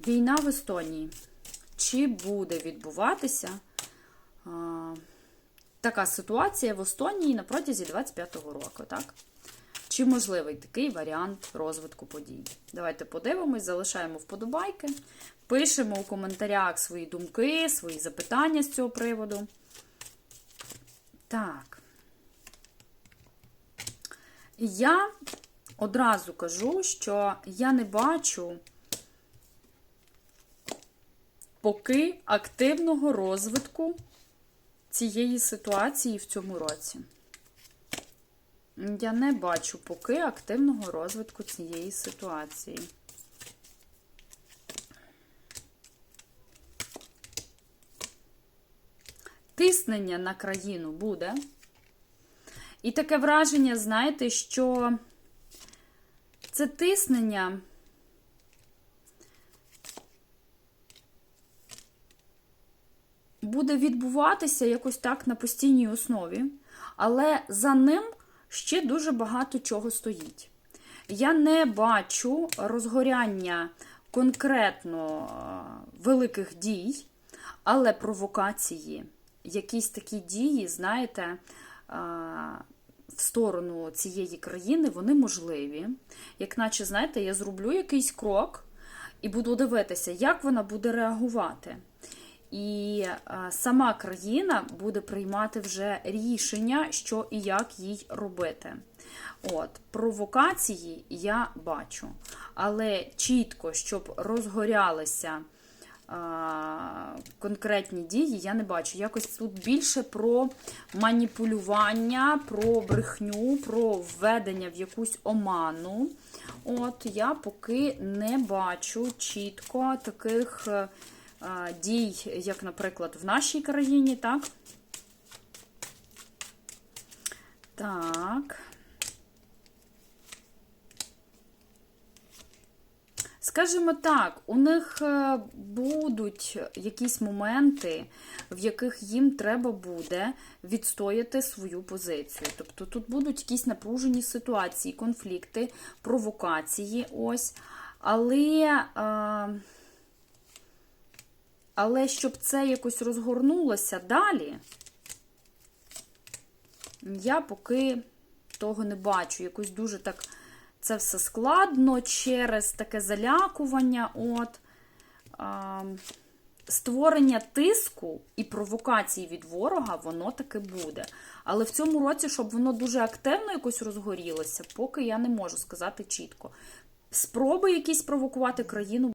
Війна в Естонії. Чи буде відбуватися а, така ситуація в Естонії на протязі 25-го року, так? Чи можливий такий варіант розвитку подій? Давайте подивимось, залишаємо вподобайки, пишемо у коментарях свої думки, свої запитання з цього приводу. Так. Я одразу кажу, що я не бачу поки активного розвитку цієї ситуації в цьому році. Я не бачу поки активного розвитку цієї ситуації. Тиснення на країну буде. І таке враження, знаєте, що це тиснення. Буде відбуватися якось так на постійній основі, але за ним ще дуже багато чого стоїть. Я не бачу розгоряння конкретно е, великих дій, але провокації, якісь такі дії, знаєте, е, в сторону цієї країни, вони можливі. Як наче, знаєте, я зроблю якийсь крок і буду дивитися, як вона буде реагувати. І е, сама країна буде приймати вже рішення, що і як їй робити. От, Провокації я бачу. Але чітко, щоб розгорялися а, конкретні дії, я не бачу. Якось тут більше про маніпулювання, про брехню, про введення в якусь оману. От, Я поки не бачу чітко таких е, дій, як, наприклад, в нашій країні, так? Так. Скажімо так, у них е, будуть якісь моменти, в яких їм треба буде відстояти свою позицію. Тобто тут будуть якісь напружені ситуації, конфлікти, провокації. ось. Але, е, але щоб це якось розгорнулося далі, я поки того не бачу. Якось дуже так це все складно через таке залякування. От, а, Створення тиску і провокації від ворога, воно таки буде. Але в цьому році, щоб воно дуже активно якось розгорілося, поки я не можу сказати чітко. Спроби якісь провокувати країну.